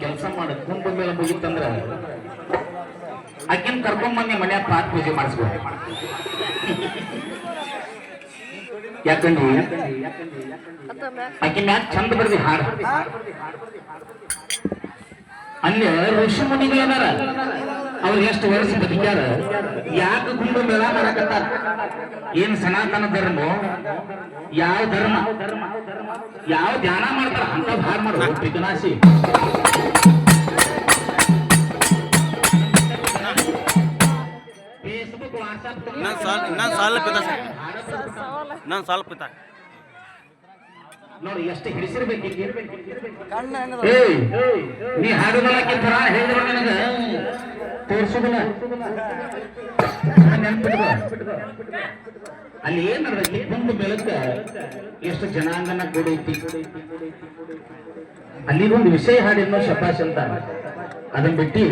ಕೆಲಸ ಮಾಡ ಕುಂಭ ಮೇಲೆ ಮುಗಿತಂದ್ರ ಆಕಿನ್ ಕರ್ಕೊಂಡ್ ಮನ್ಯಾಗ ಪಾತ್ ಪೂಜೆ ಮಾಡಿಸ್ಬೋದು ಯಾಕಂದ್ರೆ ಆಕಿನ ಚಂದ ಬರ್ದಿ ಹಾಡು. ಅಲ್ಲಿ ಋಷಿ ಮುನಿಗಳು ಏನಾರ ಅವ್ರು ಎಷ್ಟು ವರ್ಷ ಬದುಕ್ಯಾರ. ಯಾಕೆ ಕುಂಭ ಮೇಳ ಮಾಡಕತ್ತಾರ? ಏನ್ ಸನಾತನ ಧರ್ಮ? ಯಾವ ಧರ್ಮ? ಯಾವ ಧ್ಯಾನ ಮಾಡ್ತಾರ? ಅಂತ ಭಾರ ಮಾಡು ಪಿಕನಾಶಿ ಇನ್ನೊಂದು ಸ್ವಲ್ಪ ಇತ್ತ ನೋಡಿ ಎಷ್ಟು ಹಿಡಿಸಿರ್ಬೇಕು ಏಯ್ ನೀ ಹಾಡುದಲ್ಲಕ್ಕೆ ತರ ಹೇಳಿದ್ರು ನನಗೆ ತೋರ್ಸುದಿಲ್ಲ. ನೆನ್ಪಿಟ್ಕೋ. ಅಲ್ಲಿ ಏನ್ ನಡೆದೈತಿ? ಒಂದು ಬೆಳಕ ಎಷ್ಟು ಜನಾಂಗನ ಕೂಡೈತಿ ಅಲ್ಲಿ ಒಂದು ವಿಷಯ ಹಾಡಿದ್ನೋ ಶಪಾಶ್ ಅಂತ. ಅದನ್ನ ಬಿಟ್ಟಿ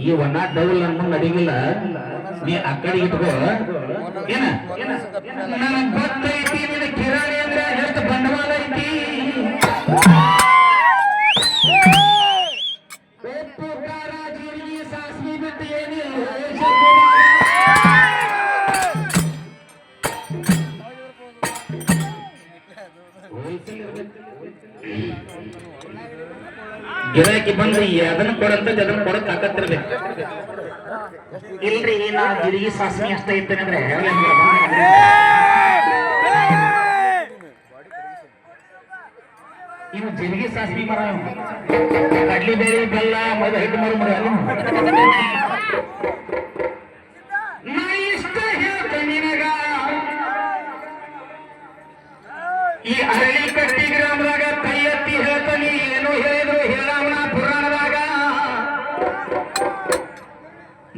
ಈ ಒಣ ಡೌಲ್ ನನ್ನ ಮುಂದೆ ನಡಿಗಿಲ್ಲ ನೀ ಆ ಇಟ್ಕೋ. ಏನ? ನನಗ್ ಗೊತ್ತೈತಿ, ನಿನ್ನ ಕಿರಾಣಿ ಅಂದ್ರೆ ಎಷ್ಟು ಬಂಡವಾಳ ಐತಿ? ಬಿಟ್ಟು ಏನಿಲ್ಲ. ಗಿರಾಕಿ ಬಂದ್ರಿ ಅದನ್ನ ಕೊಡಂತ ಅದನ್ನ ಕೊಡಕ್ ತಾಕತ್ತಿರ್ಬೇಕು ಇಲ್ರಿ, ನಾ ಗಿರಿಗಿ ಸಾಸನಿ ಅಷ್ಟ ಇರ್ತೇನೆ ಅಂದ್ರೆ ಇವು ಜಿಲ್ಗಿ ಸಾಸನಿ ಮರ ಕಡ್ಲಿ ಬೇರೆ ಬೆಲ್ಲ, ಮದ ಹಿಟ್ಟು ಮರ ಮರ ಅಲ್ಲ ನಾ ಇಷ್ಟ ಹೇಳ್ತೇನೆ ನಿನಗ ಈ ಅರಳಿ ಕಟ್ಟಿ ಗ್ರಾಮದಾಗ ಕೈ ಎತ್ತಿ ಹೇಳ್ತಾನೆ ಏನು ಹೇಳಿದ್ರು ಹೇಳಮ್ಮ ಪುರಾಣದಾಗ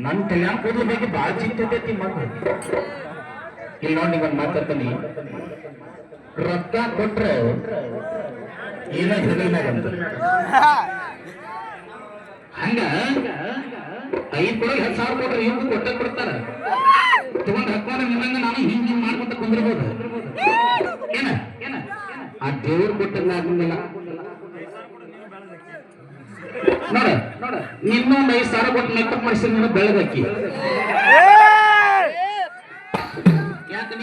ನನ್ ತಲ್ಯಾಣ ಕೂದಲ ಬಗ್ಗೆ ಬಾಳ ಚಿಂತೆ ಮಗ ಇಲ್ಲಿ ನೋಡಿ ನೀವ್ ಮಾತಾಡ್ತೀನಿ ರೊಕ್ಕ ಕೊಟ್ರೆ ಏನ ಹೆದರ್ನಾಗಂತ ಹಂಗ ಐದ್ ಕೊಡೋದು ಹತ್ತು ಸಾವಿರ ಕೊಟ್ರೆ ಇವ್ರು ಕೊಟ್ಟ ಕೊಡ್ತಾರ. ತಗೊಂಡ್ ಹಾಕೋಣ ನಿಮ್ಮಂಗ ನಾನು ಹಿಂಗ್ ಹಿಂಗ್ ಮಾಡ್ಕೊಂತ ಕುಂದಿರ್ಬೋದು. ಏನ? ಏನ ಆ ದೇವ್ರು ಆಗಂಗಿಲ್ಲ ನೋಡ. ನೋಡ ಇನ್ನೊಂದ್ ಐದ್ ಸಾವಿರ ಕೊಟ್ಟು ಮೇಕಪ್ ಮಾಡಿಸಿ ನೀನು ಬೆಳಗಕ್ಕಿ ಯಾಕೆ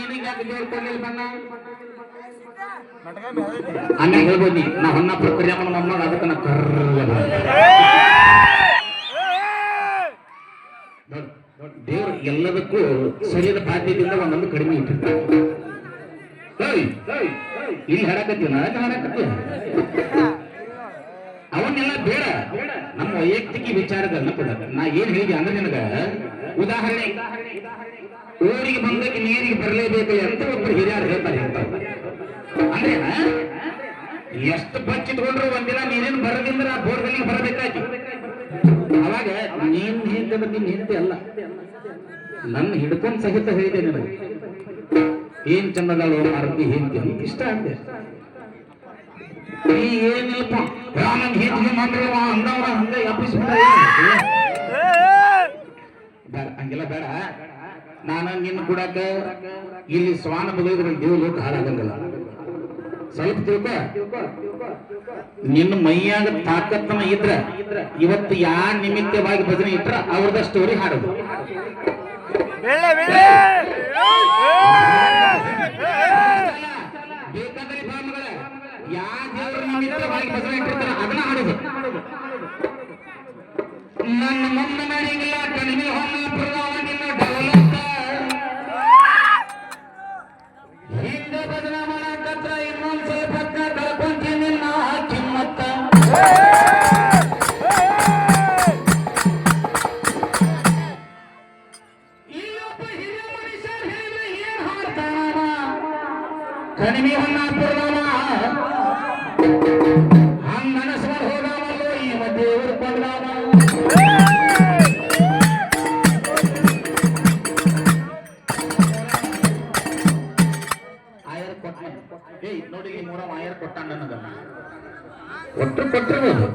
ಆಮೇಲೆ ಹೇಳ್ಬೋದು ನೀ ಹೊನ್ನ ಪ್ರಕ್ರಿಯೆ ಮೊಮ್ಮಗ ಅದಕ್ಕೆ ನಾ ಕರ್ಲ ದೇವ್ರು ಎಲ್ಲದಕ್ಕೂ ಸರಿಯಾದ ಬಾಧ್ಯತೆಯಿಂದ ಒಂದೊಂದು ಕಡಿಮೆ ಇಟ್ಟಿರ್ತಾರೆ ಇಲ್ಲಿ ಹಾಡಕತ್ತೀವಿ ನಾ ಹಾಡಕತ್ತೀವ ಬೇಡ. ನಮ್ಮ ವೈಯಕ್ತಿಕ ವಿಚಾರಗಳನ್ನ ಕೊಡ ನಾ ಏನ್ ಹೇಳಿದೆ ಅಂದ್ರೆ ನಿನಗ, ಉದಾಹರಣೆ, ಊರಿಗೆ ಬಂದಕ್ಕೆ ನೀರಿಗೆ ಬರಲೇಬೇಕು ಅಂತ ಒಬ್ರು ಹಿರಿಯರು ಹೇಳ್ತಾರೆ ಅಂತ ಅಂದ್ರೆ ಎಷ್ಟು ಬಚ್ಚಿಟ್ಕೊಂಡ್ರು ಒಂದಿನ ನೀರಿನ ಬರದಿಂದ್ರ ಆ ಬೋರ್ಗಲ್ಲಿ ಬರಬೇಕಾಯ್ತು. ಅವಾಗ ನೀನ್ ಹಿಂದೆ ಬಂದು ಹಿಂದೆ ಅಲ್ಲ. ನನ್ನ ಹಿಡ್ಕೊಂಡ್ ಸಹಿತ ಹೇಳಿದೆ ನಿನಗೆ. ಏನ್ ಚಂದದಾಳು ಅರ್ಧಿ ಹಿಂದೆ ಇಷ್ಟ ಈ ಏನಿಲ್ಲಪ್ಪ. ಮಾಡ್ರಿ ಅಂದವ್ರ ಹಂಗ ಎಬ್ಬಿಸ್ಬಿಟ್ಟ ಬೇಡ ಹಂಗೆಲ್ಲ ಬೇಡ. ನಾನು ನಿನ್ನ ಕೂಡಕ ಇಲ್ಲಿ ಸ್ವಾನ ಬದಿದ್ರ ದೇವ್ ಲೋಕ ಹಾಳಾಗಂಗಿಲ್ಲ. ಸ್ವಲ್ಪ ತಿಳ್ಕೊ. ನಿನ್ನ ಮೈಯಾಗ ತಾಕತ್ತನ ಇದ್ರ ಇವತ್ತು ಯಾ ನಿಮಿತ್ತವಾಗಿ ಭಜನೆ ಇಟ್ರ ಅವ್ರದ ಸ್ಟೋರಿ ಹಾಡೋದು. ಬೇಕಾದ್ರೆ ಯಾ ನನ್ನ ಮೊಮ್ಮ ನಡಿಗಿಲ್ಲ ಕಡಿಮೆ ಹೊನ್ನ ಪ್ರಭಾವ ನಿನ್ನ ಡೌಲತ್ತ ಹಿಂದೆ ಭಜನೆ ಮಾಡಕತ್ರ ಇನ್ನೊಂದ್ ಕಳ್ಕೊಂತೀನಿ ನಿನ್ನ ಕಿಮ್ಮತ್ತ ಒಟ್ಟು ಕೊಟ್ಟಿರ್ಬೋದು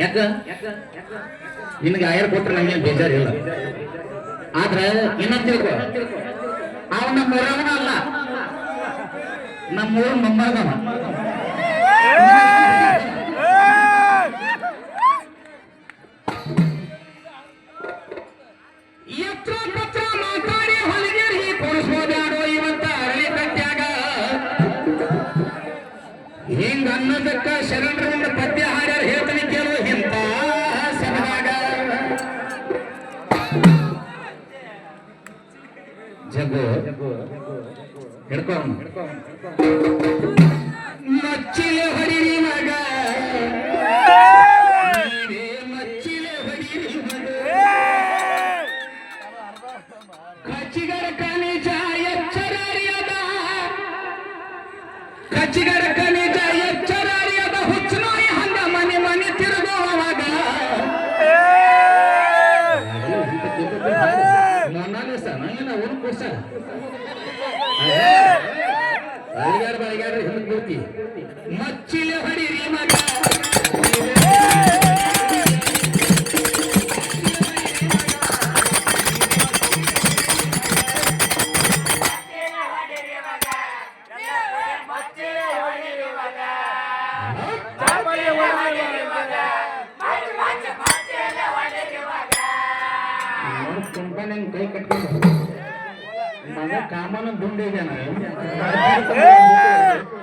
ಯಾಕ? ನಿನಗೆ ಆಯರ್ ಕೊಟ್ಟರೆ ನಂಗೆ ಬೇಜಾರಿಲ್ಲ ಆದ್ರೆ ಏನಂತ ತಿಳ್ಕೊ. ಅವ ನಮ್ಮ ಊರವನ ಅಲ್ಲ. ನಮ್ಮ ಊರು ಹಿಂಗ ಅನ್ನೋದಕ್ಕ ಶರಣರಿಂದ ಪದ್ಯ ಹಾಡ್ಯಾರ ಹೇಳ್ತಾನೆ ಕೇಳು ಇಂತ ಸಭಾಗ ಜಗು ಹಿಡ್ಕೊ ಮಚ್ಚಿಲೆ ಹೊಡಿರಿ ಮಗ ನೀವೇ ಮಚ್ಚಿಲೆ ಹೊಡಿರಿ ಮಗ ಕಚ್ಚಿಗರ ಕನಿಜ ಮಚ್ಚಿಲೆ ಹೊಡಿರಿ ಮಗ ಕಂಪನಿ ಕೈ ಕಟ್ಕೊಂಡು ಮಗ ಕಾಮನ ದುಂಡಿಗ್ಯಾನ ಕಚ್ಚಿಗರ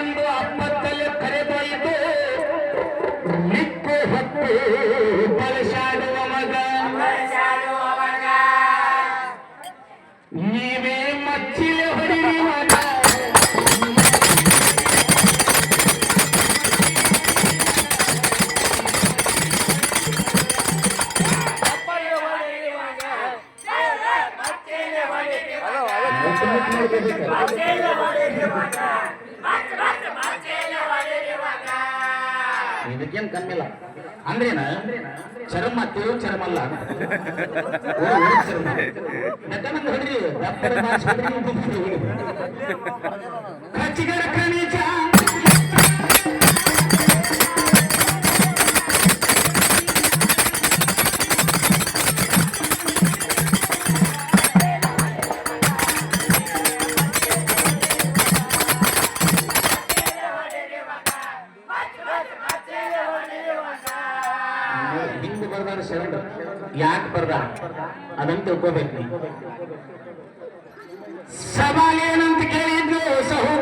ತಂಗಿಯರೆಂದು ಅಪ್ಪತ್ತಲೆ ಕರೆದೊಯ್ದು ನಿಕ್ಕು ಹೊತ್ತು ಬಳಸಾಡುವ ಇದಕ್ಕೇನ್ ಕಮ್ಮಿಲ್ಲ ಅಂದ್ರೇನ ಚರ್ಮ ತಿಳು ಚರ್ಮ ಅಲ್ಲ ಓ, ಹಿಂಗ್ ಬರ್ದಾರ ಶರಣ. ಯಾಕೆ ಬರ್ದ ಅದನ್ನ ತಿಳ್ಕೋಬೇಕು ಸವಾಲ್ ಏನಂತ ಕೇಳಿದ್ರು ಸಹೋ